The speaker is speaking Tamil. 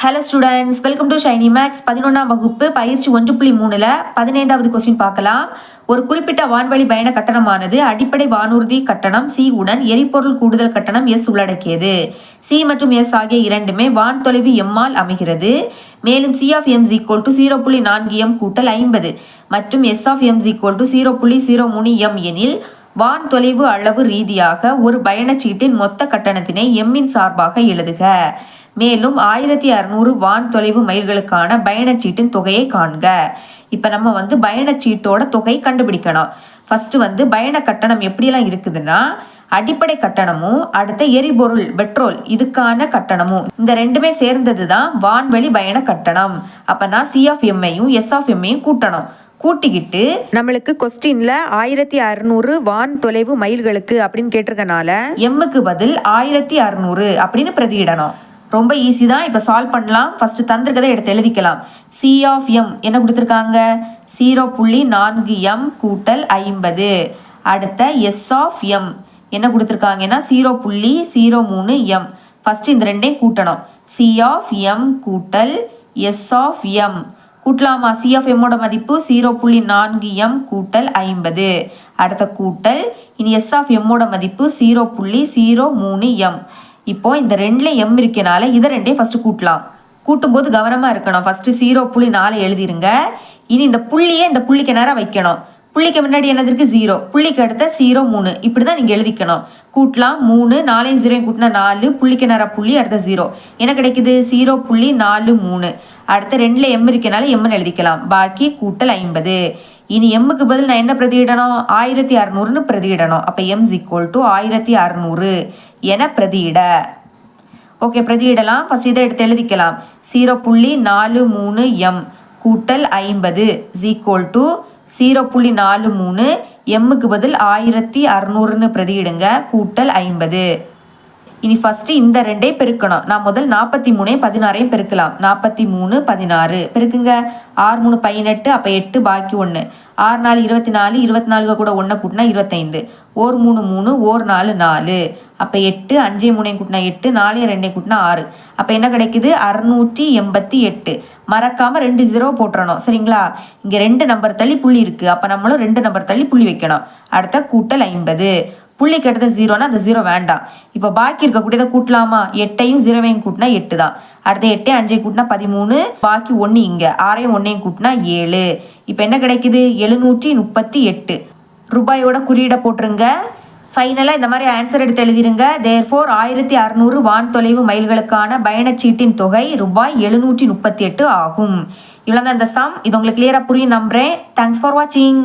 Hello students welcome to Shiny Max பதினொன்றாம் வகுப்பு பயிற்சி ஒன்று புள்ளி மூணில் பதினைந்தாவது கொஸ்டின் பார்க்கலாம். ஒரு குறிப்பிட்ட வான்வழி பயண கட்டணமானது அடிப்படை வானூர்தி கட்டணம் சி உடன் எரிபொருள் கூடுதல் கட்டணம் எஸ் உள்ளடக்கியது. சி மற்றும் எஸ் ஆகிய இரண்டுமே வான் தொலைவு எம்மால் அமைகிறது. மேலும் C of Ms equal to zero புள்ளி நான்கு எம் கூட்டல் ஐம்பது மற்றும் S of Ms equal to zero புள்ளி ஜீரோ மூணு எம் எனில் வான் தொலைவு அளவு ரீதியாக ஒரு பயணச்சீட்டின் மொத்த கட்டணத்தினை எம்மின் சார்பாக எழுதுக. மேலும் ஆயிரத்தி அறநூறு வான் தொலைவு மைல்களுக்கான பயணச்சீட்டின் தொகையை காண்க. இப்போ நம்ம வந்து பயணச்சீட்டோட தொகை கண்டுபிடிக்கணும். ஃபஸ்ட்டு வந்து பயண கட்டணம் எப்படியெல்லாம் இருக்குதுன்னா அடிப்படை கட்டணமும் அடுத்த எரிபொருள் பெட்ரோல் இதுக்கான கட்டணமும். இந்த ரெண்டுமே சேர்ந்தது தான் வான்வெளி பயண கட்டணம். அப்போனா சி ஆஃப் எம்ஐயும் எஸ் ஆஃப் எம்ஐயும் கூட்டணும். கூட்டிக்கிட்டு நம்மளுக்கு கொஸ்டின்ல ஆயிரத்தி அறுநூறு வான் தொலைவு மைல்களுக்கு அப்படின்னு கேட்டிருக்கனால எம்முக்கு பதில் ஆயிரத்தி அறுநூறு அப்படின்னு பிரதியிடணும். ரொம்ப ஈஸி தான். இப்போ சால்வ் பண்ணலாம். ஃபர்ஸ்ட் தந்திருக்கதை எடுத்து எழுதிக்கலாம். சி ஆஃப் எம் என்ன கொடுத்துருக்காங்க? ஜீரோ புள்ளி நான்கு எம் கூட்டல் ஐம்பது. அடுத்த எஸ் ஆஃப் எம் என்ன கொடுத்துருக்காங்கன்னா? ஜீரோ புள்ளி ஜீரோ மூணு எம் ஃபஸ்ட்டு இந்த ரெண்டையும் கூட்டணும். சி ஆஃப் எம் கூட்டல் எஸ் ஆஃப் எம் கூட்டலாமா சி ஆஃப் எம்மோட மதிப்பு ஜீரோ புள்ளி நான்கு எம் கூட்டல் ஐம்பது. அடுத்த கூட்டல் இனி எஸ் ஆஃப் எம்மோட மதிப்பு ஜீரோ புள்ளி ஜீரோ மூணு எம் இப்போது இந்த ரெண்டில் எம் இருக்கனால இதை ரெண்டையும் ஃபஸ்ட்டு கூட்டலாம். கூட்டும்போது கவனமாக இருக்கணும். ஃபஸ்ட்டு ஜீரோ புள்ளி நாலு எழுதிருங்க. இனி இந்த புள்ளியே இந்த புள்ளிக்கு நேரம் வைக்கணும். புள்ளிக்கு முன்னாடி என்னது ஜீரோ புள்ளிக்கு அடுத்த ஜீரோ மூணு. இப்படி தான் நீங்கள் எழுதிக்கணும். கூட்டலாம். மூணு நாலையும் ஜீரோயும் கூட்டினா நாலு. புள்ளிக்கு நேரம் புள்ளி அடுத்த ஜீரோ என்ன கிடைக்குது? ஜீரோ புள்ளி நாலு மூணு. அடுத்த ரெண்டில் எம் இருக்கனால எம்னு எழுதிக்கலாம். பாக்கி கூட்டல் ஐம்பது. இனி எம்முக்கு பதில் நான் என்ன பிரதியிடணும்? ஆயிரத்தி அறநூறுன்னு பிரதியிடணும். அப்போ எம்ஸ் ஈக்குவல் டு ஆயிரத்தி அறநூறு என பிரதியிட. ஓகே பிரதியிடலாம். ஃபஸ்ட் இதை எடுத்து எழுதிக்கலாம். ஜீரோ புள்ளி நாலு மூணு எம் கூட்டல் ஐம்பது ஈக்குவல் டு ஜீரோ புள்ளி நாலு மூணு எம்முக்கு பதில் ஆயிரத்தி அறநூறுன்னு பிரதியிடுங்க கூட்டல் ஐம்பது. இனி ஃபஸ்ட்டு இந்த ரெண்டே பெருக்கணும். நான் முதல் நாற்பத்தி மூணையும் பதினாறையும் பெருக்கலாம். நாற்பத்தி மூணு பதினாறு. பெருக்குங்க. ஆறு மூணு பதினெட்டு அப்போ எட்டு பாக்கி ஒன்று ஆறு நாலு இருபத்தி நாலு இருபத்தி நாலு கூட ஒன்றை கூட்டினா இருபத்தைந்து. ஓர் மூணு மூணு ஓர் நாலு நாலு. அப்போ எட்டு அஞ்சே மூணையும் கூட்டினா எட்டு நாலையும் ரெண்டையும் கூட்டினா ஆறு. அப்போ என்ன கிடைக்குது? அறுநூற்றி எண்பத்தி எட்டு. மறக்காமல் ரெண்டு ஜீரோ போட்டுறணும். சரிங்களா? இங்கே ரெண்டு நம்பர் தள்ளி புள்ளி இருக்குது அப்போ நம்மளும் ரெண்டு நம்பர் தள்ளி புள்ளி வைக்கணும். அடுத்த கூட்டல் ஐம்பது. புள்ளிக்கு அடுத்த ஜீரோனா அந்த ஜீரோ வேண்டாம். இப்போ பாக்கி இருக்கக்கூடியதை கூட்டலாமா? எட்டையும் ஜீரோவையும் கூட்டினா எட்டு தான் அடுத்த எட்டையும் அஞ்சையும் கூட்டினா பதிமூணு. பாக்கி ஒன்று இங்கே. ஆறையும் ஒன்றையும் கூட்டினா ஏழு. இப்போ என்ன கிடைக்குது? எழுநூற்றி முப்பத்தி எட்டு. ரூபாயோட குறியீடை போட்டுருங்க. ஃபைனலாக இந்த மாதிரி ஆன்சர் எடுத்து எழுதிருங்க. தேர் ஃபோர் ஆயிரத்தி அறநூறு வான் தொலைவு மைல்களுக்கான பயணச்சீட்டின் தொகை ரூபாய் எழுநூற்றி முப்பத்தி எட்டு ஆகும். இவ்வளோ தான் இந்த சம் இது உங்களுக்கு கிளியராக புரியும் நம்புகிறேன் தேங்க்ஸ் ஃபார் வாட்சிங்